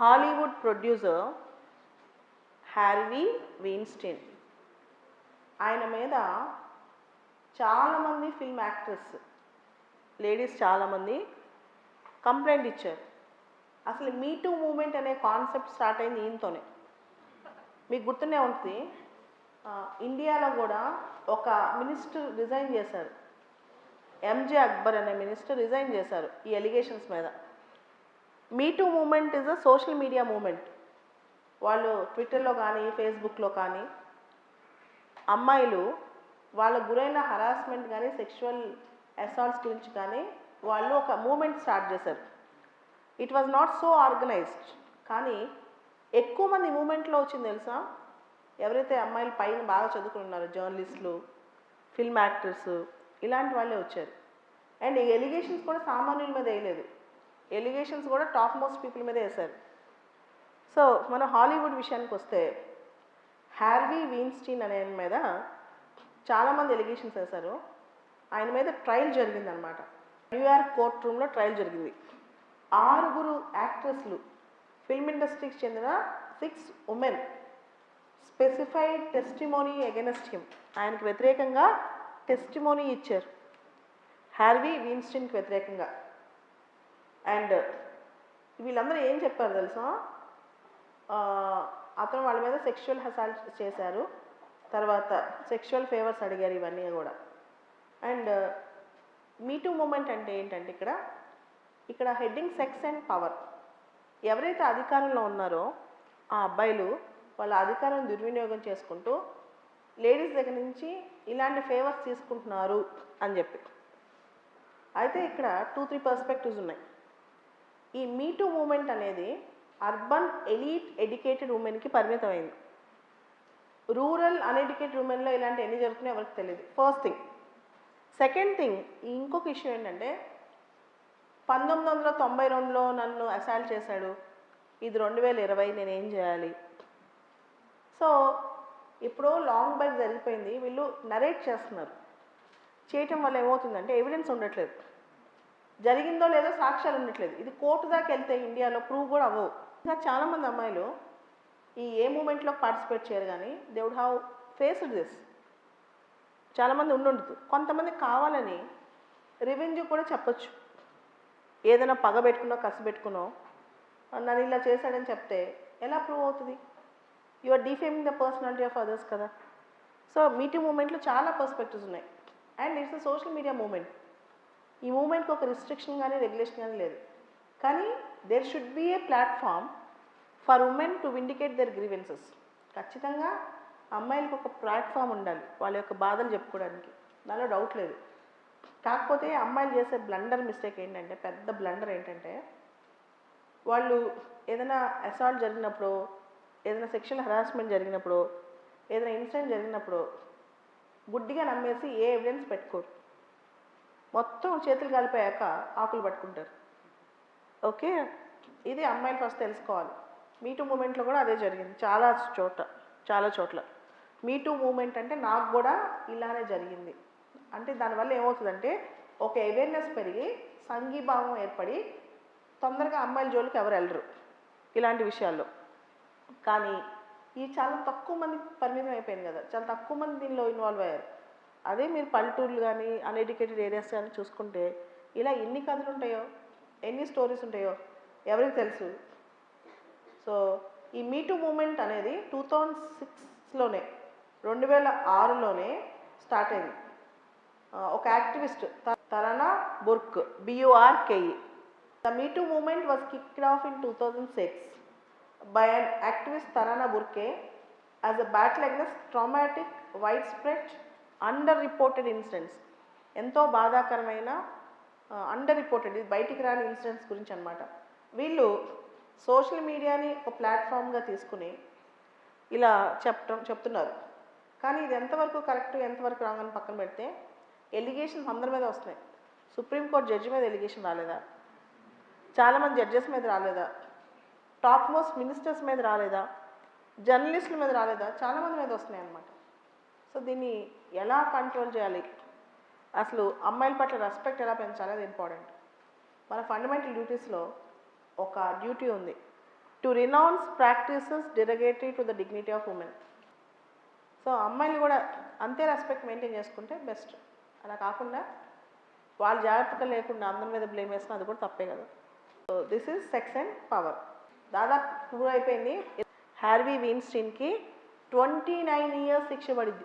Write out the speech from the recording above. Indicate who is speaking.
Speaker 1: Hollywood producer హ్యార్వీ Weinstein ఆయన మీద చాలామంది ఫిల్మ్ యాక్ట్రెస్ లేడీస్ చాలామంది కంప్లైంట్ ఇచ్చారు. అసలు మీ టూ మూమెంట్ అనే కాన్సెప్ట్ స్టార్ట్ అయింది ఈయనతోనే. మీకు గుర్తునే ఉంటుంది ఇండియాలో కూడా ఒక మినిస్టర్ రిజైన్ చేశారు. ఎంజే అక్బర్ అనే మినిస్టర్ రిజైన్ చేశారు ఈ ఎలిగేషన్స్ మీద. Me too moment is a social media moment వాళ్ళు ట్విట్టర్లో కానీ ఫేస్బుక్లో కానీ అమ్మాయిలు వాళ్ళ గురైన హరాస్మెంట్ కానీ సెక్షువల్ అసాల్ట్స్ గురించి కానీ వాళ్ళు ఒక మూమెంట్ స్టార్ట్ చేశారు. It was not so organised కానీ ఎక్కువ మంది మూమెంట్లో వచ్చింది తెలుసా? ఎవరైతే అమ్మాయిలు పైన బాగా చదువుకుని ఉన్నారో జర్నలిస్టులు ఫిల్మ్ యాక్టర్స్ ఇలాంటి వాళ్ళే వచ్చారు. అండ్ ఈ ఎలిగేషన్స్ కూడా సామాన్యుల మీద వేయలేదు. ఎలిగేషన్స్ కూడా టాప్ మోస్ట్ పీపుల్ మీద వేశారు. సో మన హాలీవుడ్ విషయానికి వస్తే హ్యార్వీ వీన్స్టీన్ అనే ఆయన మీద చాలామంది ఎలిగేషన్స్ వేశారు. ఆయన మీద ట్రయల్ జరిగిందనమాట న్యూయార్క్ కోర్ట్ రూమ్లో ట్రయల్ జరిగింది. ఆరుగురు యాక్ట్రెస్లు ఫిల్మ్ ఇండస్ట్రీకి చెందిన six women specified testimony against him. ఆయనకు వ్యతిరేకంగా టెస్టిమోనీ ఇచ్చారు. హ్యార్వీ వీన్స్టీన్కి వ్యతిరేకంగా. అండ్ వీళ్ళందరూ ఏం చెప్పారు తెలుసా? అతను వాళ్ళ మీద సెక్షువల్ హసాల్ట్ చేశారు. తర్వాత సెక్షువల్ ఫేవర్స్ అడిగారు ఇవన్నీ కూడా. అండ్ మీటూ మూమెంట్ అంటే ఏంటంటే ఇక్కడ ఇక్కడ హెడ్డింగ్ సెక్స్ అండ్ పవర్ ఎవరైతే అధికారంలో ఉన్నారో ఆ అబ్బాయిలు వాళ్ళ అధికారం దుర్వినియోగం చేసుకుంటూ లేడీస్ దగ్గర నుంచి ఇలాంటి ఫేవర్స్ తీసుకుంటున్నారు అని చెప్పి. అయితే ఇక్కడ టూ త్రీ పర్స్పెక్టివ్స్ ఉన్నాయి. ఈ మీటూ మూమెంట్ అనేది అర్బన్ ఎలీట్ ఎడ్యుకేటెడ్ ఉమెన్కి పరిమితమైంది. రూరల్ అన్ఎడ్యుకేటెడ్ ఉమెన్లో ఇలాంటి ఎన్ని జరుగుతున్నాయో ఎవరికి తెలియదు ఫస్ట్ థింగ్ సెకండ్ థింగ్ ఇంకొక ఇష్యూ ఏంటంటే పంతొమ్మిది వందల తొంభై రెండులో నన్ను అసాల్ట్ చేశాడు. ఇది రెండు వేల ఇరవై నేను ఏం చేయాలి? సో ఇప్పుడు లాంగ్ బైక్ జరిగిపోయింది. వీళ్ళు నరేట్ చేస్తున్నారు. చేయటం వల్ల ఏమవుతుందంటే ఎవిడెన్స్ ఉండట్లేదు. జరిగిందో లేదో సాక్ష్యాలు ఉండట్లేదు. ఇది కోర్టు దాకా వెళ్తే ఇండియాలో ప్రూవ్ కూడా అవ్వవు. ఇంకా చాలామంది అమ్మాయిలు ఈ ఏ మూమెంట్లో పార్టిసిపేట్ చేయరు కానీ they would have faced this చాలామంది ఉండుండదు కొంతమంది కావాలని రివెంజ్ కూడా చెప్పచ్చు. ఏదైనా పగ పెట్టుకునో కసి పెట్టుకునో నన్ను ఇలా చేశాడని చెప్తే ఎలా ప్రూవ్ అవుతుంది? You are defaming the personality of others కదా. సో మీటింగ్ మూమెంట్లో చాలా పర్స్పెక్టివ్స్ ఉన్నాయి. And it's a social media moment ఈ మూమెంట్కి ఒక రిస్ట్రిక్షన్ కానీ రెగ్యులేషన్ కానీ లేదు. కానీ there should be a platform for women to vindicate their grievances ఖచ్చితంగా అమ్మాయిలకు ఒక ప్లాట్ఫామ్ ఉండాలి వాళ్ళ యొక్క బాధలు చెప్పుకోవడానికి. దానిలో డౌట్ లేదు. కాకపోతే అమ్మాయిలు చేసే బ్లండర్ మిస్టేక్ ఏంటంటే పెద్ద బ్లండర్ ఏంటంటే వాళ్ళు ఏదైనా అసాల్ట్ జరిగినప్పుడు ఏదైనా సెక్షువల్ హరాస్మెంట్ జరిగినప్పుడు ఏదైనా ఇన్సిడెంట్ జరిగినప్పుడు గుడ్డిగా నమ్మేసి ఏ ఎవిడెన్స్ పెట్టుకోరు. మొత్తం చేతులు కలిపాక ఆకులు పట్టుకుంటారు. ఓకే? ఇది అమ్మాయిలు ఫస్ట్ తెలుసుకోవాలి. మీటూ మూమెంట్లో కూడా అదే జరిగింది. చాలా చోట చాలా చోట్ల. మీటూ మూమెంట్ అంటే నాకు కూడా ఇలానే జరిగింది. అంటే దానివల్ల ఏమవుతుందంటే ఒక అవేర్నెస్ పెరిగి సంఘీభావం ఏర్పడి తొందరగా అమ్మాయిల జోలికి ఎవరు వెళ్ళరు ఇలాంటి విషయాల్లో. కానీ ఈ చాలా తక్కువ మంది పరిమితం అయిపోయింది కదా. చాలా తక్కువ మంది దీనిలో ఇన్వాల్వ్ అయ్యారు. అదే మీరు పల్లెటూర్లు కానీ అన్ఎడ్యుకేటెడ్ ఏరియాస్ కానీ చూసుకుంటే ఇలా ఎన్ని కథలు ఉంటాయో ఎన్ని స్టోరీస్ ఉంటాయో ఎవరికి తెలుసు? సో ఈ మీటూ మూమెంట్ అనేది టూ థౌజండ్ సిక్స్లోనే రెండు వేల ఆరులోనే స్టార్ట్ అయింది. ఒక activist Tarana Burke B U R K E the me too movement was kicked off in two thousand six by an activist Tarana Burke as a battle against traumatic widespread under reported incidents ఎంతో బాధాకరమైన under reported ఇది బయటికి రాని incidents గురించి అనమాట వీళ్ళు social మీడియాని ఒక ప్లాట్ఫామ్గా తీసుకుని ఇలా చెప్పటం చెప్తున్నారు. కానీ ఇది ఎంతవరకు కరెక్ట్ ఎంతవరకు రాంగ్ అని పక్కన పెడితే ఎలిగేషన్స్ అందరి మీద వస్తున్నాయి. సుప్రీంకోర్టు జడ్జి మీద ఎలిగేషన్ రాలేదా? చాలామంది జడ్జెస్ మీద రాలేదా? టాప్ మోస్ట్ మినిస్టర్స్ మీద రాలేదా? జర్నలిస్టుల మీద రాలేదా? చాలామంది మీద వస్తున్నాయి అన్నమాట. సో దీన్ని ఎలా కంట్రోల్ చేయాలి? అసలు అమ్మాయిల పట్ల రెస్పెక్ట్ ఎలా పెంచాలి అది ఇంపార్టెంట్ మన ఫండమెంటల్ డ్యూటీస్లో ఒక డ్యూటీ ఉంది. To renounce practices derogatory to the dignity of women so అమ్మాయిలు కూడా అంతే రెస్పెక్ట్ మెయింటైన్ చేసుకుంటే బెస్ట్ అలా కాకుండా వాళ్ళు జాగ్రత్తగా లేకుండా అందరి మీద బ్లేమ్ వేసిన అది కూడా తప్పే కదా. So this is sex and power దాదాపు ప్రూవ్ అయిపోయింది. హ్యార్వీ వీన్స్టీన్కి ట్వంటీ నైన్ ఇయర్స్ శిక్ష పడింది